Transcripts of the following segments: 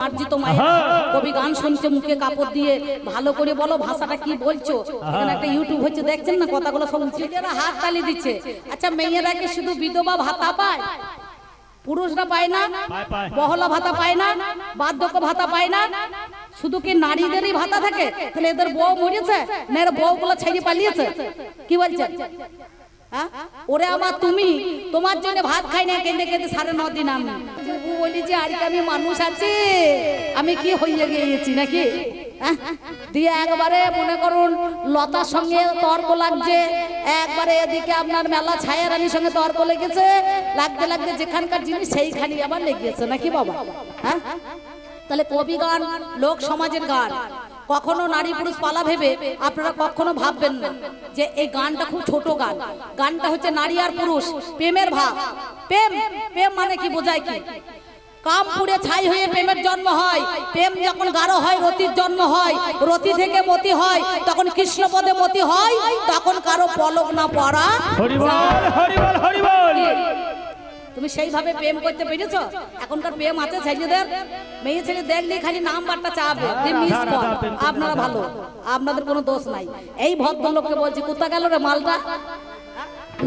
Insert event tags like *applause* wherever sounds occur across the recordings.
মার্জিত মায়ের কবি গান শুনছে মুখে কাপড় দিয়ে। ভালো করে বলো ভাষাটা কি বলছো? এখানে একটা ইউটিউব হচ্ছে দেখছেন না কথাগুলো সব? ছেলেরা হাত তালি দিচ্ছে। আচ্ছা মেয়েরা কি শুধু বিধবা ভাতা পায়? পুরুষরা পায় না। বহলা ভাতা পায় না বার্ধক্য ভাতা পায় না। শুধু কি নারীদেরই ভাতা থাকে? তাহলে এদের বউ মরেছে না এর বউ গুলো ছেড়ে পালিয়েছে? কি বলছে? ওরে আমার তুমি, তোমার জন্য ভাত খাই না, কেঁদে কেঁদে সাড়ে ন দিন আমি বুবু বলি যে, আর আমি মানুষ আছি? আমি কি হইয়ে গিয়েছি নাকি? হ্যাঁ? দিয়ে একবারে মনে করুন, লতার সঙ্গে তর্ক লাগছে। একবারে এদিকে আপনার মেলা ছায়া রানীর সঙ্গে তর্ক লেগেছে। লাগতে লাগতে যেখানকার জিনিস সেইখানে আবার লেগেছে, নাকি বাবা? হ্যাঁ? তাহলে কবি গান, লোক সমাজের গান। কখনো নারী পুরুষ পালা ভেবে আপনারা কখনো ভাববেন না যে এই গানটা খুব ছোট গান। গানটা হচ্ছে নারী আর পুরুষ প্রেমের ভাব। প্রেম প্রেম মানে কি বোঝায় কি? কাম পুড়ে ছাই হয়ে প্রেমের জন্ম হয়। প্রেম যখন গাঢ় হয় রতির জন্ম হয়। রতি থেকে মতি হয় তখন কৃষ্ণপদে মতি হয় তখন কারও পলক না পড়া হরিবল হরিবল হরিবল তুমি সেইভাবে প্রেম করতে পেরেছ? এখনকার প্রেম আছে ছেলেদের। মেয়ে ছেলে দেখলে খালি নাম্বারটা চাবে যে মিস কল আপনারা ভালো। আপনাদের কোনো দোষ নাই। এই ভদ্রলোককে বলছি কোথা গেল রে মালটা?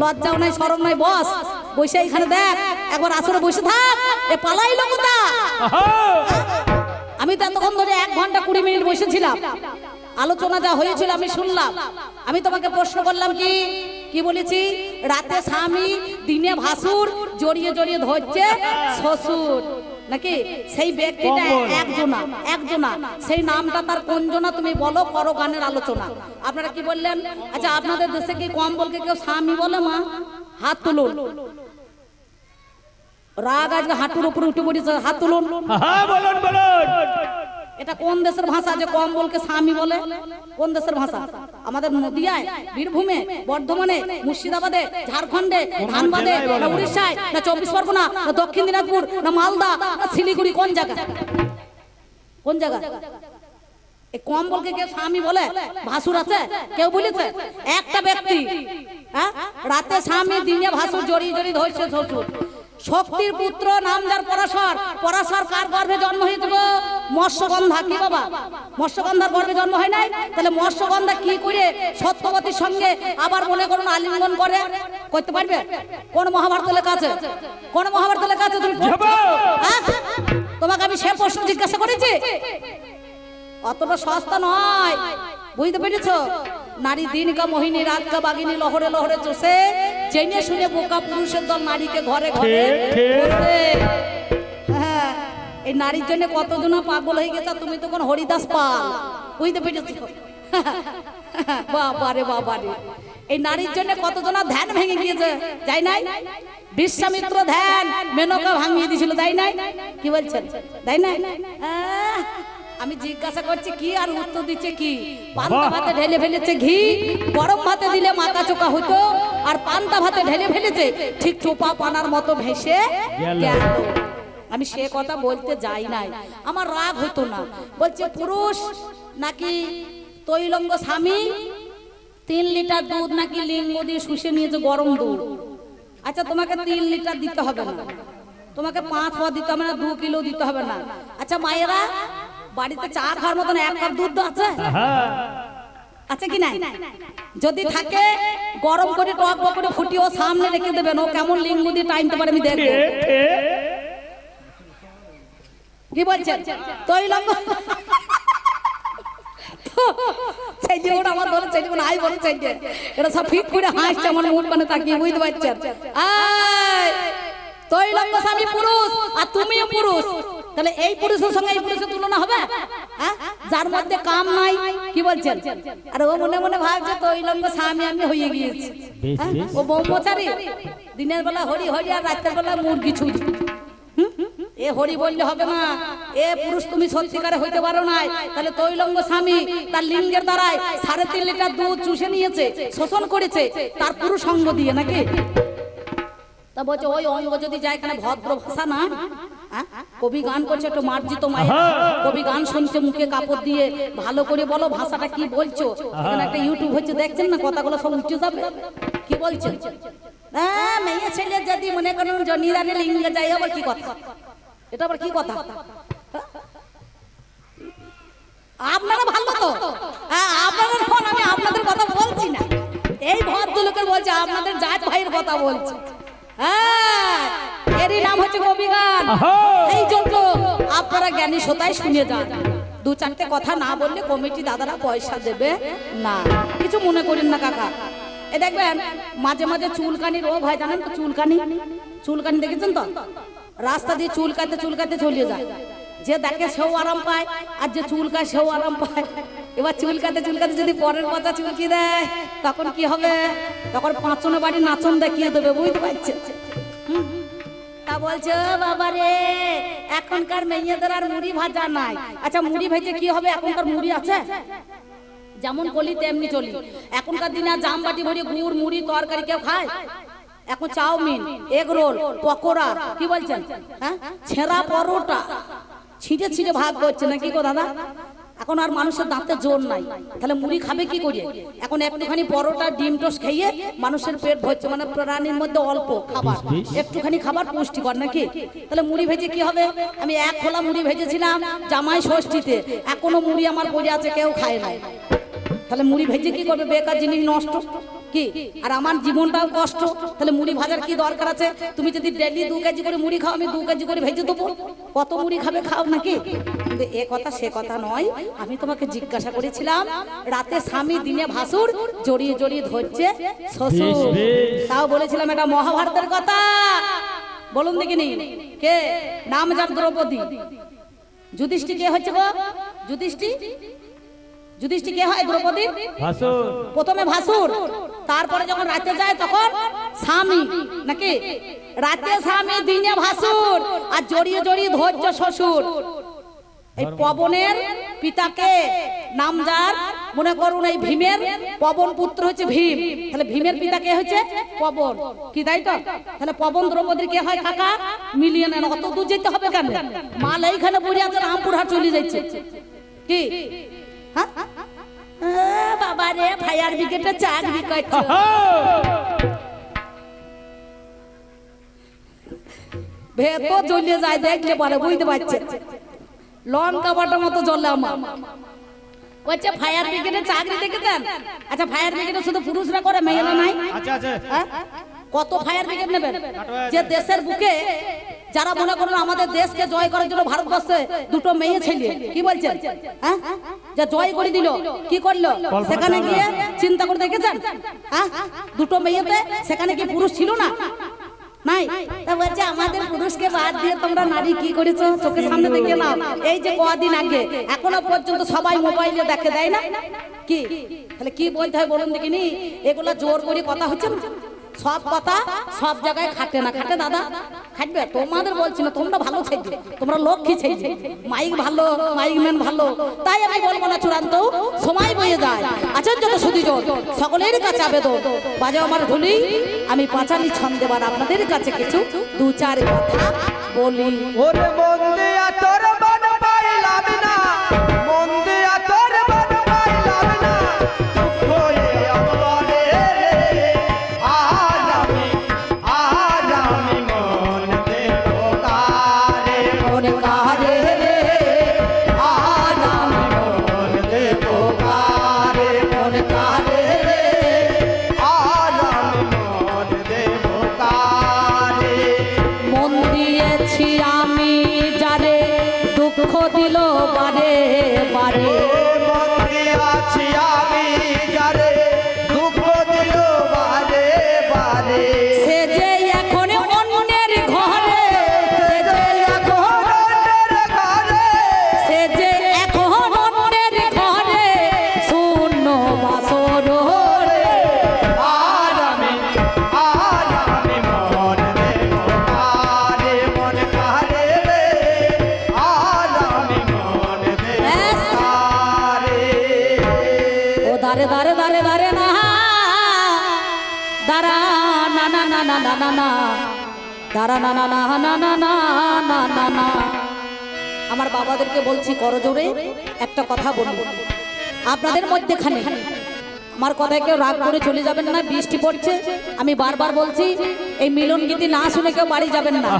লজ্জাও নাই সরম নাই বস। বসে এখানে দেখ। একবার আসরে বসে থাক। এ পালাইলো কোথা? আমি তো এতক্ষণ ধরে এক ঘণ্টা কুড়ি মিনিট বসেছিলাম। আলোচনা যা হয়েছিল আমি শুনলাম। আমি তোমাকে প্রশ্ন করলাম কি কি বলেছি? রাতে স্বামী দিনে ভাসুর জড়িয়ে জড়িয়ে ধরছে শ্বশুর। নাকি? সেই ব্যক্তিটা। একজনা একজনা সেই নামটা তার কোনজনা তুমি বলো? করো গানের আলোচনা। আপনারা কি বললেন? আচ্ছা আপনাদের দেশে কি কম্বলকে কেউ স্বামী বলে মা? হাত তুলুন। রাগ আজকে হাঁটুর উপরে উঠে পড়েছে হাত তুলুন। হ্যাঁ বলুন বলুন। এটা কোন দেশের ভাষা যে কম্বলকে স্বামী বলে? কোন দেশের ভাষা? আমাদের নদিয়ায় বীরভূমে বর্ধমানে মুর্শিদাবাদে ঝাড়খণ্ডে ধানবাদে না উড়িষ্যায় না চব্বিশ পরগনা না দক্ষিণ দিনাজপুর না মালদা না শিলিগুড়ি কোন জায়গা কোন জায়গা এই কম্বলকে কেউ স্বামী বলে? ভাসুর আছে? কেউ বলেছে? একটা ব্যক্তি হ্যাঁ? রাতে স্বামী দিনে ভাসুর জড়িয়ে জড়িয়ে ধরছে শ্বশুর। শক্তির পুত্র নাম যার পরাশর। পরাশর কার গর্ভে জন্ম হয়েছে গো? মৎস্যগন্ধা কি বাবা? মৎস্যগন্ধার গর্ভে জন্ম হয় নাই? তাহলে মৎস্যগন্ধা কি করে সত্যবতীর সঙ্গে আবার মনে করুন আলিঙ্গন করে? করতে পারবে? কোন মহাভারত লেখা আছে? কোন মহাভারত লেখা আছে? তুমি? হ্যাঁ? তোমাকে আমি সে প্রশ্ন জিজ্ঞাসা করেছি? অতটা সস্তা নয়। বুঝতে পেরেছ? নারী দিনকা মোহিনী রাতকা বাগিনী লহরে লহরে চষে। জেনে শুনে বোকা পুরুষের দল নারীকে ঘরে ঘরে। বসে। হ্যাঁ, এই নারীর জন্য কতজন পাগল হয়ে গেছে তুমি তখন হরিদাস পাল। বুঝতে পেরেছ? বাবারে বাবারে এই নারীর জন্য কতজন ধ্যান ভেঙে গিয়েছে যাই নাই? বিশ্বামিত্র ধ্যান মেনকা ভাঙিয়ে দিয়েছিল তাই নাই? কি বলছেন? তাই নাই? আহ, আমি জিজ্ঞাসা করছি কি আর উত্তর দিচ্ছে কি? পান্তা ভাতে ঢেলে ফেলেছে ঘি গরম ভাতে দিলে মাথা চোকা হতো আর পান্তা ভাতে ঢেলে ফেলেছে ঠিক চোপা পানার মতো ভেসে গেল। আমি সে কথা বলতে যাই নাই। আমার রাগ হতো না। বলছে পুরুষ নাকি তৈলঙ্গ স্বামী? তিন লিটার দুধ নাকি লিঙ্গ দিয়ে শুষে নিয়েছে গরম দুধ? আচ্ছা তোমাকে তিন লিটার দিতে হবে না। তোমাকে পাঁচ পা দিতে হবে না দু কিলো দিতে হবে না। আচ্ছা মায়েরা বাড়িতে চা খাওয়ার মতন এক কাপ দুধ আছে? হ্যাঁ। আছে কি নাই? যদি থাকে গরম করে টক বক করে ফুটিয়ে ও সামনে রেখে দেবেন। ও কেমন লিঙ্গ দিয়ে টাইমতে পারে আমি দেখব। কি বলছেন? তৈলঙ্গ আমার আই বলে এটা সব ফিট করে হাসছে আমার মুখ মানে তাকিয়ে বুঝতে পারছেন? আয়! তৈলঙ্গ স্বামী পুরুষ আর তুমিও পুরুষ। তাহলে এই পুরুষের সঙ্গে এই পুরুষের তুলনা হবে? হ্যাঁ? যার মধ্যে কাম নাই কি বলছেন? আর ও মনে মনে ভাবছে তৈলঙ্গ স্বামী আমি হয়ে গিয়েছি। হ্যাঁ? ও ব্রহ্মচারী দিনের বেলা হরি হরি আর রাতের বেলা মুরগি ছুরি এ হরি বললে হবে না। এ পুরুষ তুমি সত্যিকারে হইতে পারো নাই। তাহলে তৈলঙ্গ স্বামী তার লিঙ্গের দ্বারায় সাড়ে তিন লিটার দুধ চুষে নিয়েছে শোষণ করেছে তার পুরুষ অঙ্গ দিয়ে নাকি? তা বলছে ওই অঙ্গ যদি যায় এখানে ভদ্র ভাষা না? কবি গান করছে একটু মার্জিত মায়ের। কবি গান শুনছে মুখে কাপড় দিয়ে ভালো করে বলো ভাষাটা কি বলছো? এখানে একটা ইউটিউব হচ্ছে দেখছেন না? কথাগুলো সব উঠে যাবে। কি বলছেন হ্যাঁ মেয়ে ছেলে যদি মনে করেন নিরানে লিঙ্গে যাই আবার কি কথা? এটা আবার কি কথা? আপনারা ভালো তো? হ্যাঁ আপনারা ফোন আমি আপনাদের কথা বলছি না। এই ভদ্রলোকের বলছে আপনাদের জাত ভাইয়ের কথা বলছি। হ্যাঁ এরই নাম হচ্ছে কবিগান এই জন্য আপনারা জ্ঞানী শ্রোতায় শুনে যান। দু চারটে কথা না বললে কমিটি দাদারা পয়সা দেবে না। কিছু মনে করেন না কাকা। এ দেখবেন মাঝে মাঝে চুলকানি রোগ হয় জানেন তো চুলকানি? চুলকানি দেখেছেন তো? রাস্তা দিয়ে চুলকাতে চুলকাতে চলিয়ে যায়। যে দেখে সেও আরাম পায় আর যে চুলকায় সেও আরাম পায়। এবার চুলকাতে চুলকাতে যদি পরের কথা চুলকি দেয়, তখন কি হবে? তখন পাঁচজনের বাড়ি নাচন দেখিয়ে দেবে, বুঝতে পারছেন হুম। তা বলছে, "ও বাবা রে, এখনকার মেয়েদের আর মুড়ি ভাজা নাই। আচ্ছা মুড়ি ভেজে কি হবে? এখনকার মুড়ি আছে? যেমন বলি তেমনি চলি। এখনকার দিনে জামবাটি ভরে গুড়, মুড়ি, তরকারি কেউ খায়? এখন চাউমিন, এগ রোল, পকোড়া, কি বলছেন? হ্যাঁ? ছেঁড়া পরোটা। ছিটে ছিটে ভাগ করছে নাকি গো দাদা? এখন আর মানুষের দাঁতে জোর নাই। তাহলে মুড়ি খাবে কি করে? এখন একটুখানি পরোটা ডিম টোস খেয়ে মানুষের পেট ভরছে মানে প্রাণীর মধ্যে অল্প খাবার। একটুখানি খাবার পুষ্টিকর নাকি? তাহলে মুড়ি ভেজে কি হবে? আমি এক খোলা মুড়ি ভেজেছিলাম জামাই ষষ্ঠীতে। এখনও মুড়ি আমার পড়ে আছে কেউ খায় নাই। তাহলে মুড়ি ভেজে কি করবে? বেকার জিনিস নষ্ট। কি? আর আমার জীবনটাও কষ্ট। তাহলে মুড়ি ভাজার কি দরকার আছে? তুমি যদি ডেলি দু কেজি করে মুড়ি খাও আমি দু কেজি করে ভেজে দেবো। কত মুড়ি খাবে খাও নাকি? কিন্তু এ কথা সে কথা নয়। আমি তোমাকে জিজ্ঞাসা করেছিলাম রাতে স্বামী দিনে ভাসুর জড়িয়ে জড়িয়ে ধরছে শ্বশুর। বেশ, বেশ। তাও বলেছিলাম এটা মহাভারতের কথা। বলুন দেখিনি? কে? নাম যার দ্রৌপদী। যুধিষ্ঠি কে হচ্ছে গো? যুধিষ্ঠি যুধিষ্ঠি কে হয় দ্রৌপদী? প্রথমে ভাসুর তারপরে যখন রাতে যায় তখন স্বামী নাকি? রাতে স্বামী দিনে ভাসুর আর জড়িয়ে জড়িয়ে ধৈর্য শ্বশুর। এই পবনের পিতাকে নাম যার মনে করুন এই ভীমের পবন পুত্র হচ্ছে ভীম। তাহলে ভীমের পিতা কে হচ্ছে? পবন। কি তাই তো? তাহলে পবন দ্রৌপদীর কে হয় কাকা? মিলিয়ে নেন অত দূর যেতে হবে কেন? মাল এইখানে পড়ে আছে রামপুরহাট চলে যাচ্ছে। কি? বাবা রে ফায়ার ব্রিগেডে চাকরি করছ ভেতর জ্বলিয়ে যায় দেখলে পারে বুঝতে পারছে। লঙ্কা বাটার মতো জ্বলে আমার। বলছে ফায়ার ব্রিগেডে চাকরি দেখেছেন? আচ্ছা ফায়ার ব্রিগেডে শুধু পুরুষরা করে মেয়েরা নাই? আচ্ছা আচ্ছা। হ্যাঁ? কত ফায়ার ব্রিগেড নেবেন? যে দেশের বুকে যারা মনে করুন আমাদের দেশকে জয় করার জন্য ভারতবর্ষে দুটো মেয়ে ছেলে কি বলছেন? হ্যাঁ? যে জয় করে দিল কি করল? সেখানে গিয়ে চিন্তা করে দেখেছেন? হ্যাঁ? দুটো মেয়েতে সেখানে কি পুরুষ ছিল না? নাই? তা বলছে আমাদের পুরুষকে বাদ দিয়ে তোমরা নারী কি করেছ? চোখের সামনে দেখে নাও। এই যে কদিন আগে এখনও পর্যন্ত সবাই মোবাইলে দেখে দেয় না? কি? তাহলে কি বলতে হয় বলুন দেখিনি? এগুলা জোর করে কথা হচ্ছে না? সব কথা সব জায়গায় খাটে না। খাটে দাদা, খাটবে? তোমাদের বলছি না, তোমরা ভালো ছেলে, তোমরা লক্ষ্মী ছেলে। মাইক ভালো মাইক ম্যান ভালো। তাই আমি বলব না চূড়ান্ত, সময় বয়ে যায়। আচার্য তো সুদীজন সকলের কাছে আবেদন। বাজে আমার ধুলি আমি পাঁচালি ছন্দ ছন্দেবার আপনাদের কাছে কিছু দু চার কথা বলি। ওরে মন্দে তোর মন পাইলাম না। না না না না দারা না না না না না না না না না। আমার বাবাদেরকে বলছি করজোরে একটা কথা বলব আপনাদের মধ্যেখানে আমার কথায় কেউ রাগ করে চলে যাবেন না বৃষ্টি পড়ছে। আমি বারবার বলছি এই মিলন গীতি না শুনে কেউ বাড়ি যাবেন না।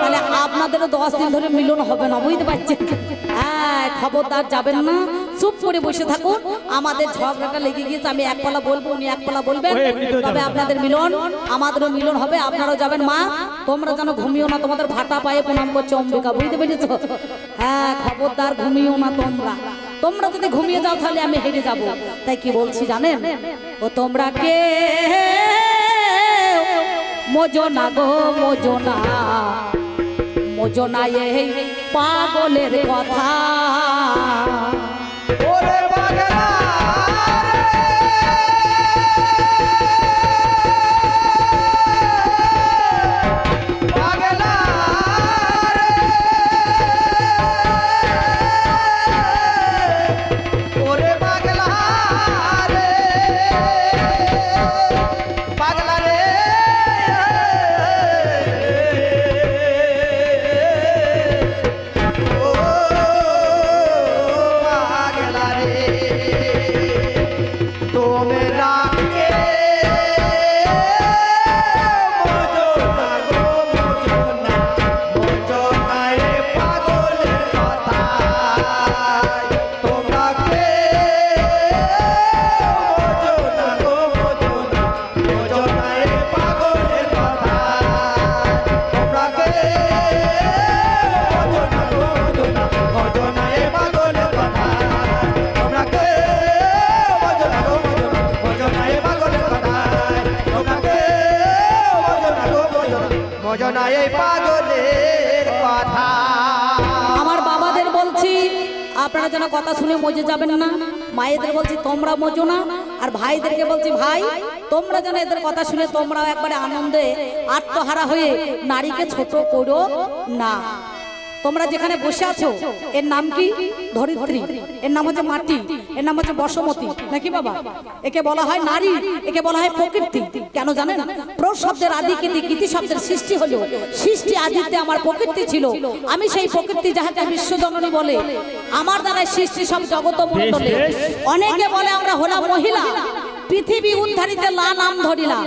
তাহলে আপনাদেরও দশ দিন ধরে মিলন হবে না বুঝতে পারছেন? হ্যাঁ খবরদার যাবেন না। চুপ করে বসে থাকুন। আমাদের ঝগড়াটা লেগে গিয়েছে আমি এক পালা বলব উনি এক পালা বলবেন তবে আপনাদের মিলন আমাদেরও মিলন হবে আপনারাও যাবেন মা। তোমরা যেন ঘুমিও না তোমাদের ভাটা পায়ে প্রণাম করছে অম্বিকা বুঝতে পেরেছ? হ্যাঁ খবরদার ঘুমিও না তোমরা। তোমরা যদি ঘুমিয়ে যাও, তাহলে আমি হেরে যাব। তাই কি বলছি জানেন? ও তোমরা কে? মজনা গো মজনা মজনা এই পাগলের কথা। ওরে পাগলা কথা শুনে মজে যাবেন না। মায়েদের বলছি, তোমরা মজো না। আর ভাইদেরকে বলছি, ভাই, তোমরা যেন এদের কথা শুনে তোমরাও একবারে আনন্দে আত্মহারা হয়ে নারীকে ছোট করো না। তোমরা যেখানে বসে আছো, এর নাম কি? ধরিত্রী। এর নাম হচ্ছে মাটি। এর নাম হচ্ছে বসমতী নাকি বাবা? একে বলা হয় নারী একে বলা হয় প্রকৃতি। কেন জানেন? প্র শব্দের আদি কিন্তু গীতি শব্দের সৃষ্টি হলো সৃষ্টি আদিতে আমার প্রকৃতি ছিল। আমি সেই প্রকৃতি যাহাতে বিশ্বজননী বলে। আমার দ্বারা সৃষ্টি সব জগত মন্ডলে। অনেকে বলে আমরা হলাম মহিলা। পৃথিবী উদ্ধারিতে লা নাম ধরিলা।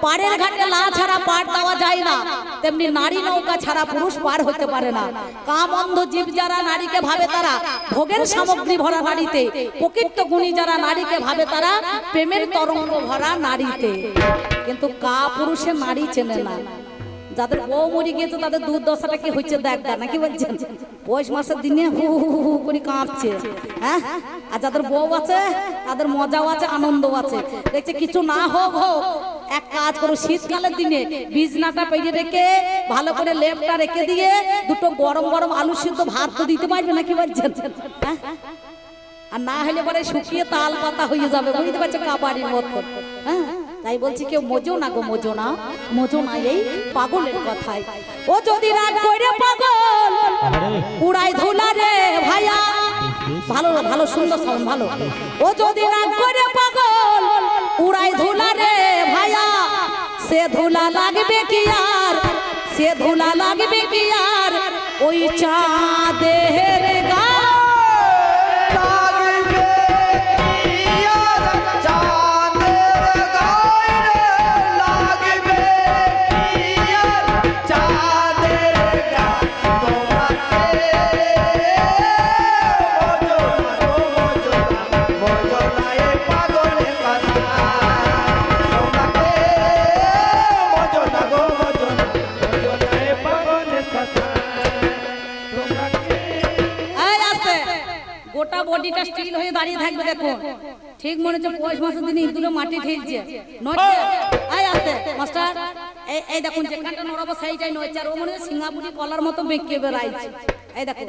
পাড়ের ঘাটে লা ছাড়া পার দেওয়া যায় না। তেমনি নারী নৌকা ছাড়া পুরুষ পার হতে পারে না। কাম অন্ধ জীব যারা নারীকে ভাবে তারা, ভোগের সামগ্রী ভরা নারীতে প্রকৃত গুণী যারা নারীকে ভাবে তারা, প্রেমের তরঙ্গ ভরা নারীতে। কিন্তু কা পুরুষে নারী চেনে না। যাদের বউ মরে গিয়েছে, তাদের দুধ দুর্দশাটা কি হচ্ছে দেখ দেখ, নাকি বলছেন? পৌষ মাসের দিনে হু হু হু করে কাঁপছে হ্যাঁ? আর যাদের বউ আছে, তাদের মজাও আছে, আনন্দও আছে। দেখছে কিছু না হোক হোক, এক কাজ করো, শীতকালের দিনে বিছনাটা পেয়ে রেখে, ভালো করে লেপটা রেখে দিয়ে দুটো গরম গরম আলু সিদ্ধ ভাত তো দিতে পারবে নাকি বলছেন? হ্যাঁ? আর না হলে পরে শুকিয়ে তাল পাতা হয়ে যাবে, বুঝতে পারছ কাবাড়ির মতো। হ্যাঁ? তাই বলছি কেউ মজো না গো মজো না। মজো না এই পাগলের কথায়। ও যদি রাগ করে পাগল উড়াই ধুলা রে ভাইয়া। ভালো ভালো সুন্দর সাউন্ড ভালো। ও যদি রাগ করে পাগল উড়াই ধুলা রে ভাইয়া। সে ধুলা লাগবে কি আর? সে ধুলা লাগবে কি আর? ওই চাঁদের ঠিক মনে হচ্ছে পৌষ মাসের দিনে ইঁদুরে মাটি ঠেলছে নড়ছে। আসতে। মাস্টার এই এই দেখুন যেখানটা নড়াবো সেইটাই নড়ছে। আর ও মনে হয় সিঙ্গাপুরি কলার মতো বেঁকে বেড়াইছে। এই দেখো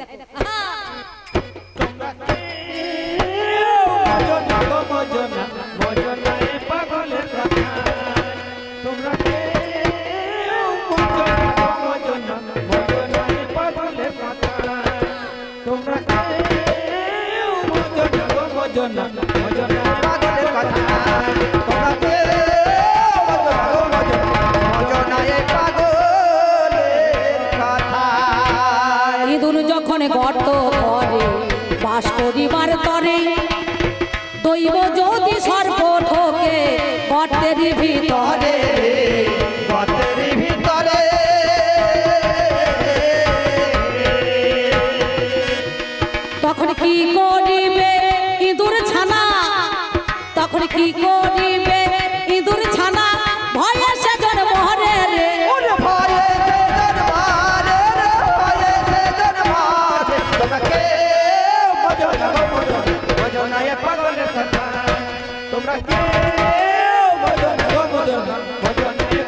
তোমরা তোমরা কে মজনা গো মজনা মজনা এ পাগলের কথা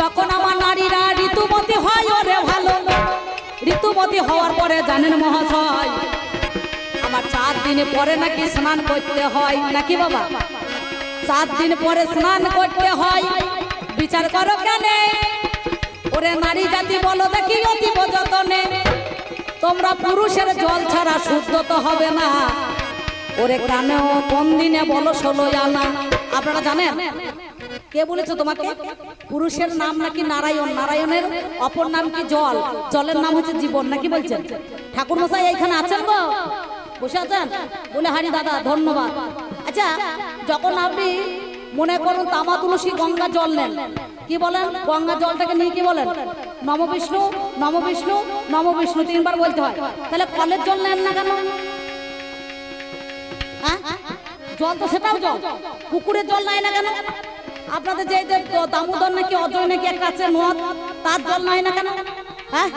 যখন আমার নারীরা ঋতুমতি হয়, ওরে ভালো। ঋতুমতি হওয়ার পরে জানেন মহাশয়, আমার চার দিনে পরে নাকি স্নান করতে হয়, নাকি বাবা? চার দিন পরে স্নান করতে হয়, বিচার করো কেন? ওরে নারী জাতি বলো দেখি অতি যতনে। তোমরা পুরুষের জল ছাড়া শুদ্ধ তো হবে না। ওরে কানেও কোন দিনে বলো ষোলো আনা। আপনারা জানেন? কে বলেছে তোমাকে? পুরুষের নাম নাকি নারায়ণ, নারায়ণের অপর নাম কি জল? জলের নাম হচ্ছে জীবন, নাকি বলছেন? ঠাকুর মশাই এইখানে আছেন গো বসে আছেন? বলে, হারি দাদা, ধন্যবাদ। আচ্ছা যখন আপনি মনে করুন তামা তুলসী গঙ্গা জল নেন, কি বলেন? গঙ্গা জলটাকে নিয়ে কি বলেন? নম বিষ্ণু নম বিষ্ণু নম বিষ্ণু, তিনবার বলতে হয়। তাহলে কলের জল নেন না কেন? জল তো সেটাও জল। পুকুরের জল নাই না কেন? আপনাদের যে দামোদর নাকি অজয় নাকি একটা আছে নদ তার জল নাই না কেন? হ্যাঁ?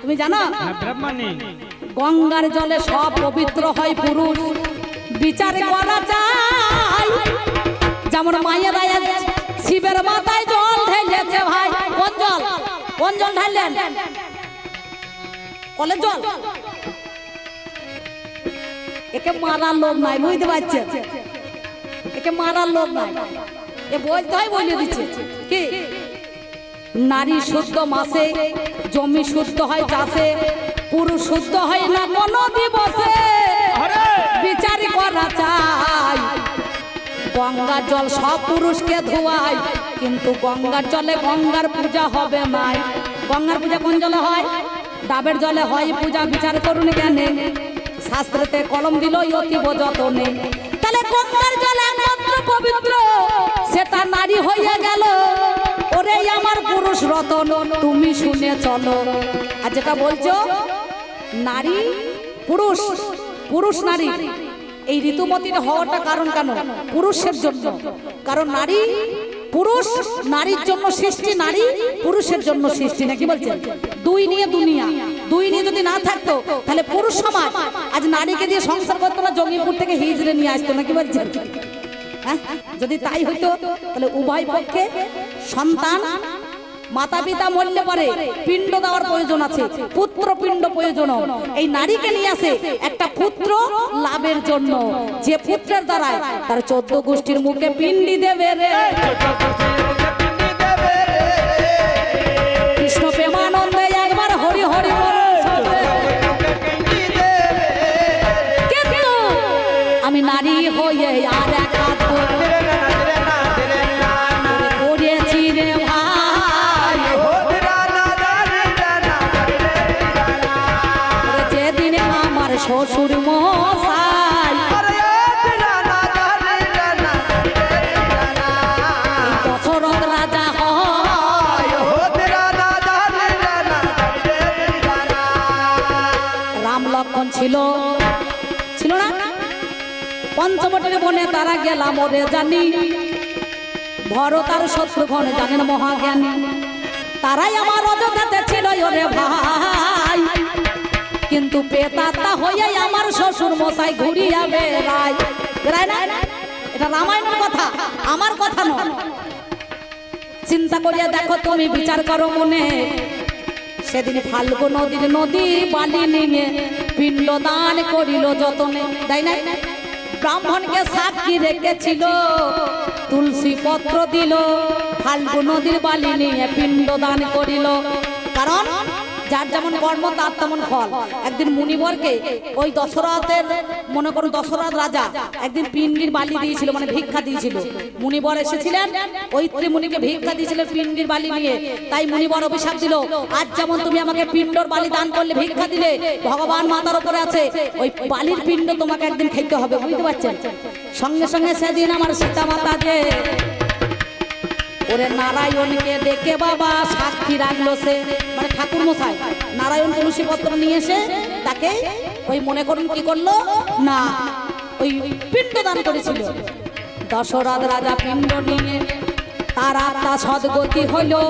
তুমি জানো? গঙ্গার জলে সব পবিত্র হয় পুরুষ। বিচার করা চাই। যেমন মায়ের শিবের মাথায় জল ঢেলেছে ভাই। কোন জল? কোন জল ঢাললেন? কলের জল? একে মারার লোক নাই বুঝতে পারছেন? একে মারার লোক নাই। এ বলতে হয় বলে দিচ্ছে। কি? নারী শুদ্ধ মাসে জমি শুদ্ধ হয় চাষে পুরুষ শুদ্ধ হয় না কোনো দিবসে। বিচার করা চাই। গঙ্গার জল সব পুরুষকে ধোয়ায় কিন্তু গঙ্গার জলে গঙ্গার পূজা হবে নাই গঙ্গার পূজা কোন জলে হয়? ডাবের জলে হয় পূজা বিচার করুন কেন শাস্ত্রতে কলম দিল অতীব যতনে। তাহলে গঙ্গার জল পবিত্র সেটা নারী হইয়া গেল। ওরে আমার পুরুষ রতন, তুমি শুনে চলো। আর যেটা বলছো, নারী, পুরুষ পুরুষ নারী। এই ঋতুমতির হওয়াটা কারণ কেন? পুরুষের জন্য। কারণ নারী, পুরুষ নারীর জন্য সৃষ্টি, নারী পুরুষের জন্য সৃষ্টি। নাকি বলছেন? দুই নিয়ে দুনিয়া। দুই নিয়ে যদি না থাকতো, তাহলে পুরুষ সমাজ আজ নারীকে দিয়ে সংসার করতো না, জঙ্গিপুর থেকে হিজড়ে নিয়ে আসতো। নাকি বলছেন? যদি তাই হইতো, তাহলে উভয় পক্ষে সন্তান মাতা পিতা মরলে পরে পিণ্ড দেওয়ার প্রয়োজন আছে পুত্র পিণ্ড প্রয়োজন। এই নারীকে নিয়ে আসে একটা পুত্র লাভের জন্য। যে পুত্রের দ্বারা তার চোদ্দ গোষ্ঠীর মুখে পিণ্ডি দেবে রে। পঞ্চবটের বনে তারা গেলাম ওরে জানি। ভরত আর শত্রুঘ্ন জানেন মহাজ্ঞানী। তারাই আমার অযোধ্যাতে ছিল ওরে ভাই। কিন্তু পেতাত্তা হয়ে আমার শ্বশুর মশাই ঘুরিয়া বেড়ায়। না? এটা রামায়ণের কথা, আমার কথা নয়। চিন্তা করিয়া দেখো তুমি বিচার করো মনে। সেদিন ফাল্গু নদীর নদী বালি নিয়ে পিণ্ড দান করিল যতনে। তাই না? ব্রাহ্মণকে সাক্ষী রেখেছিল তুলসী পত্র দিল ফাল্গু নদীর বালি নিয়ে পিণ্ড দান করিল। কারণ যার যেমন কর্ম, তার তেমন ফল। একদিন মুনিবরকে ওই দশরথের, মনে করুন দশরথ রাজা, একদিন পিন্ডির বালি দিয়েছিল মানে ভিক্ষা দিয়েছিল। মুনিবর এসেছিলেন, ওই মুনিকে ভিক্ষা দিয়েছিলেন পিন্ডির বালি নিয়ে। তাই মুনিবর অভিশাপ দিল, আজ যেমন তুমি আমাকে পিণ্ডর বালি দান করলে, ভিক্ষা দিলে, ভগবান মাতার উপরে আছে, ওই বালির পিণ্ড তোমাকে একদিন খেতে হবে, বুঝতে পারছেন? সঙ্গে সঙ্গে সেদিন আমার সীতা মাতা যে ওরে নারায়ণকে দেখে বাবা সাক্ষী রাখল সে। মানে ঠাকুর মশাই নারায়ণ তুলসী পত্র নিয়ে এসে তাকে ওই মনে করুন কি করল? না, ওই পিণ্ড দান করেছিল। দশরথ রাজা পিণ্ড নিয়ে, তার আত্মা সদ্গতি হলো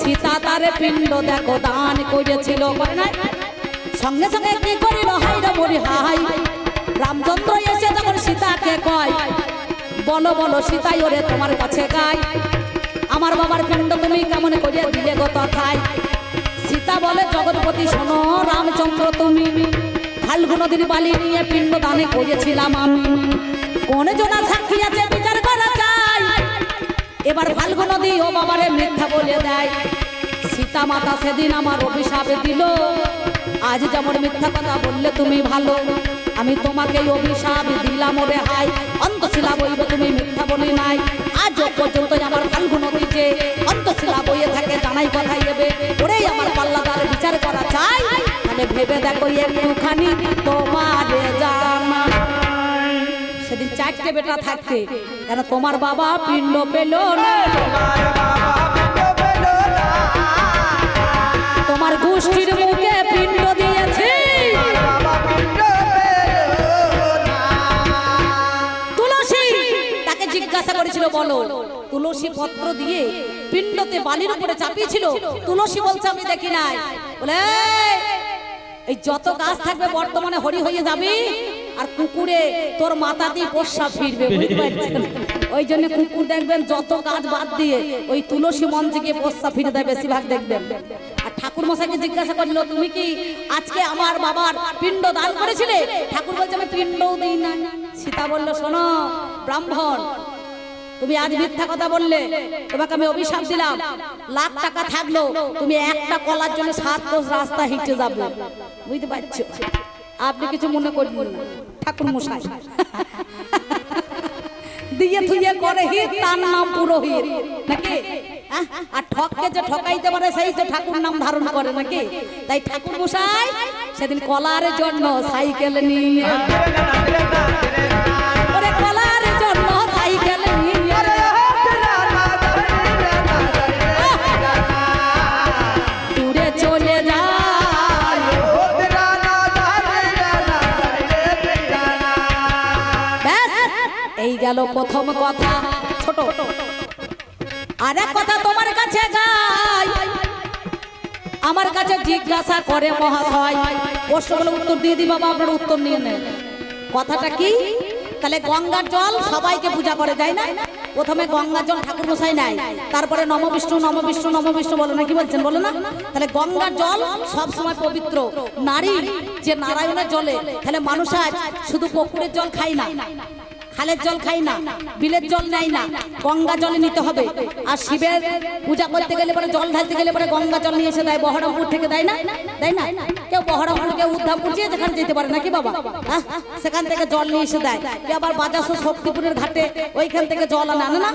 সীতা তারে পিণ্ড দেখো দান করেছিল। সঙ্গে সঙ্গে কি করিল? হাই রে হাই রামচন্দ্র এসে তখন সীতাকে কয়, বলো বলো, সীতাই ওরে তোমার কাছে গায়। আমার বাবার পিণ্ড তুমি কেমন করিয়া দিলে গো তথায়? সীতা বলে, জগৎপতি, শোনো, রামচন্দ্র তুমি ফাল্গু নদীর বালি নিয়ে পিণ্ড দানে করেছিলাম আমি। কোন জনা সাক্ষী আছে বিচার করা চাই এবার ফাল্গু নদী ও বাবারে মিথ্যা বলে দেয়। সীতা মাতা সেদিন আমার অভিশাপ দিল। আজ যেমন মিথ্যা কথা বললে তুমি ভালো। আমি তোমাকে অভিশাপ দিলাম ওরে হাই অন্তশিলা বইবে তুমি মিথ্যা বলি নাই। আজ পর্যন্ত আমার ফাল্গু নদীতে অন্তশিলা বইয়ে থাকে, জানাই কথাই এবে। ওরেই আমার পাল্লাদার বিচার করা চাই। তাহলে ভেবে দেখো একটুখানি তোমার জানা। সেদিন চারটে বেটা থাকতে কেন তোমার বাবা পিণ্ড পেল না? তোমার গোষ্ঠীর মুখে পিণ্ড দিয়েছি। তুলসী তাকে জিজ্ঞাসা করেছিল বলো তুলসী পত্র দিয়ে পিণ্ডতে বালির উপরে চাপিয়েছিল? তুলসী বলছে আমি দেখি নাই। বলে "এই, যত গাছ থাকবে বর্তমানে হরি হয়ে যাবি আর কুকুরে তোর মাথা দিয়ে পোষা ফিরবে ওই জন্য কুকুর দেখবেন যত গাছ বাদ দিয়ে ওই তুলসী মঞ্চে গিয়ে পোষা ফিরে দেয় বেশিরভাগ দেখবেন। ঠাকুর মশাইকে জিজ্ঞাসা করল, তুমি কি আজকে আমার বাবার পিণ্ড দান করেছিলে? ঠাকুর বলছে, আমি পিণ্ডও দিই না সীতা বলল, শোনো, ব্রাহ্মণ, তুমি আজ মিথ্যা কথা বললে। তোমাকে আমি অভিশাপ দিলাম। লাখ টাকা থাকল, তুমি একটা কলার জন্য সাত কোষ রাস্তা হেঁটে যাবে। বুঝতে পারছ? আপনি কিছু মনে করবেন ঠাকুর মশাই *laughs* দিয়ে থুয়ে করে হিত তার নাম পুরোহিত। নাকি? আর ঠককে যে ঠকাইতে পারে, সেই তো ঠাকুর নাম ধারণ করে নাকি? তাই ঠাকুর মশাই সেদিন কলারের জন্য সাইকেল নিয়ে কলার নিয়ে গেল প্রথম কথা। ছোট। আর এক কথা তোমার কাছে গাই আমার কাছে জিজ্ঞাসা করে মহাশয়। প্রশ্নগুলো উত্তর দিয়ে দিই বাবা আপনার উত্তর নিয়ে নেন। কথাটা কি? তাহলে গঙ্গার জল সবাইকে পূজা করে যায় না? প্রথমে গঙ্গার জল ঠাকুর মশাই নাই তারপরে নম বিষ্ণু নম বিষ্ণু নম বিষ্ণু বলো না, কি বলছেন, বলো না? তাহলে গঙ্গার জল সব সময় পবিত্র। নারী যে নারায়ণের জলে, তাহলে মানুষ আজ শুধু পুকুরের জল খাই না। খালের জল খাই না বিলের জল নেয় না গঙ্গা জল নিতে হবে। আর শিবের পূজা করতে গেলে পরে জল ঢালতে গেলে পরে গঙ্গা জল নিয়ে এসে দেয় বহরমপুর থেকে দেয় না? দেয় না? কেউ বহরমপুর কেউ উদ্ধামপুর যে যেখানে যেতে পারে নাকি বাবা? হ্যাঁ? সেখান থেকে জল নিয়ে এসে দেয়। কেউ আবার বাজাসো শক্তিপুরের ঘাটে ওইখান থেকে জল আনে আনে না?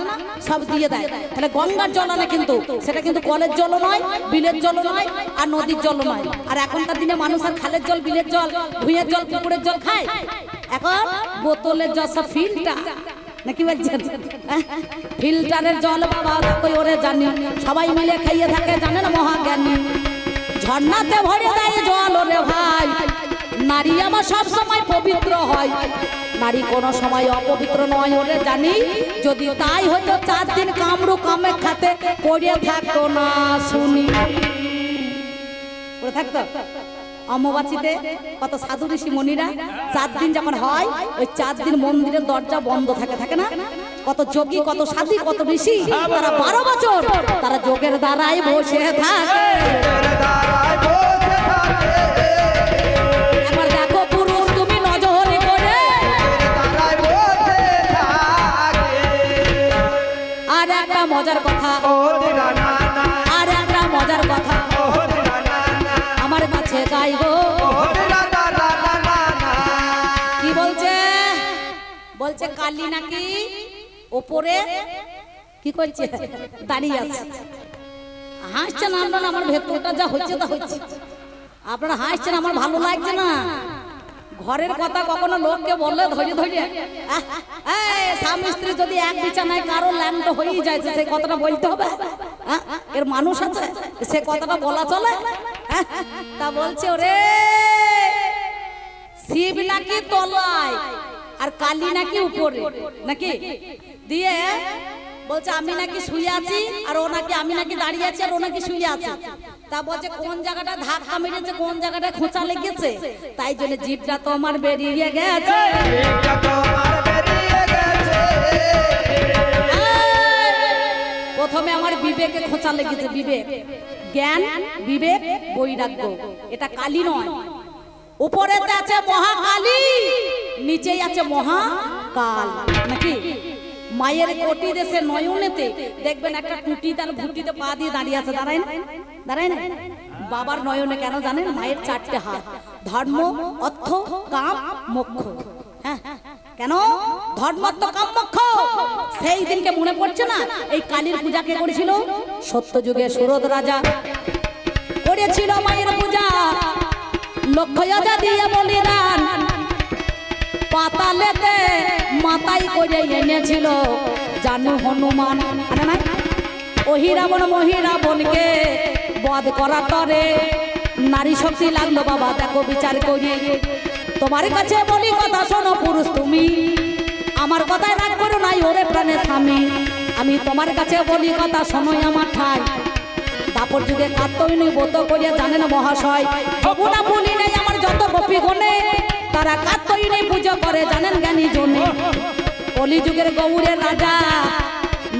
সব দিয়ে দেয়। তাহলে গঙ্গার জল আনে কিন্তু। সেটা কিন্তু কলের জলও নয় বিলের জলও নয় আর নদীর জলও নয়। আর এখনকার দিনে মানুষ আর খালের জল বিলের জল ভুঁইয়ের জল পুকুরের জল খায়? এখন বোতলের জল সব ফিল্টার। নাকি বলছেন? ফিল্টারের জল বাবা কই ওরে জানি। সবাই মিলে খাইয়ে থাকে, জানেন মহাজ্ঞানী? ঝর্ণাতে ভরে দেয় জল ওরে ভাই। নারী আমার সব সময় পবিত্র হয়। নারী কোনো সময় অপবিত্র নয় ওরে জানি। যদি তাই হতো, চার দিন কামড়ু কামে খাতে, পড়ে থাকতো না শুনি। থাকতো? অম্বুবাচিতে কত সাধু ঋষি মনিরা, চার দিন যখন হয়, ওই চার দিন মন্দিরের দরজা বন্ধ থাকে থাকে না? কত যোগী, কত সাধী, কত ঋষি, তারা বারো বছর তারা যোগের দ্বারাই বসে থাকে। মজার কথা। শেখাই গো ওরে লা লা লা লা লা লা। কি বলছে? বলছে কালি নাকি ওপরে? কি করছে? দাঁড়িয়ে আছে। হাসছেন আমরা আমার ভেতরটা যা হচ্ছে তা হচ্ছে। আপনারা হাসছেন, আমার ভালো লাগছে না। ঘরের কথা কখনো লোককে বললে ধরে ধরে আহ, এই, স্বামী স্ত্রী যদি এক বিছানায় কারও ল্যান্ড হয়েই যায় সেই কথাটা বলতে হবে হ্যাঁ? এর মানুষ আছে সে কথাটা বলা চলে হ্যাঁ? তা বলছে ওরে শিব নাকি তলায় আর কালী নাকি উপরে নাকি দিয়ে বলছে, আমি নাকি শুয়ে আছি আর ও নাকি, আমি নাকি দাঁড়িয়ে আছি আর ও নাকি শুয়ে আছে। তা বলছে, কোন জায়গাটা ধাক্কা মেরেছে, কোন জায়গাটা খোঁচা লেগেছে? তাই জন্য জিভটা তো আমার বেরিয়ে গেছে। প্রথমে আমার বিবেকে খোঁচা লেগেছে, বিবেক। জ্ঞান, বিবেক, বৈরাগ্য। এটা কালী নয়। উপরেতে আছে মহাকালী, নিচেই আছে মহাকাল। নাকি? মায়ের কোটি দেশে নয়নেতে দেখবেন একটা টুটি তার ভুটিতে পা দিয়ে দাঁড়িয়ে আছে, দাঁড়ায় দাঁড়ায় না? বাবার নয়নে কেন জানেন? মায়ের চারটে হাত। ধর্ম, অর্থ, কাম, মোক্ষ। হ্যাঁ? কেন? ধর্মাত্ম কাম, মোক্ষ। সেই দিনকে মনে পড়ছে না? এই কালীর পূজা কে করেছিল? সত্য যুগে সুরদ রাজা করেছিল মায়ের পূজা। লক্ষ দিয়ে বলিদান পাতালেতে মাথায় করে এনেছিল। জানু হনুমান। আরে নাই ওহি রাবণ বধ করা তরে। নারী শক্তি লাগল বাবা, দেখো বিচার করি তোমার কাছে বলি কথা শোনো পুরুষ তুমি। আমার কথায় রাগ করো নাই, ওরে প্রাণে স্বামী। আমি তোমার কাছে বলি কথা শোনোই আমার ঠাই। দাপর যুগে কাত্তইনি বোত করিয়া জানেন মহাশয় যমুনা বলি নেই আমার যত গোপী গনে তারা কাত্তইনি পুজো করে, জানেন জ্ঞানী জনে। কলি যুগের গৌরের রাজা,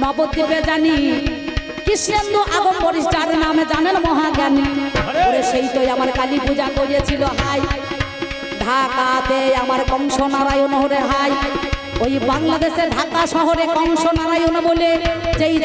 নবদ্বীপে জানি। কৃষ্ণেন্দু আগম পরিষ্কার নামে জানেন মহাজ্ঞানী। সেই তো আমার কালী পূজা করিয়েছিল, হাই। ঢাকাতে আমার কংস নারায়ণ হরে হাই। ওই বাংলাদেশের ঢাকা শহরে কংস নারায়ণ বলে যেই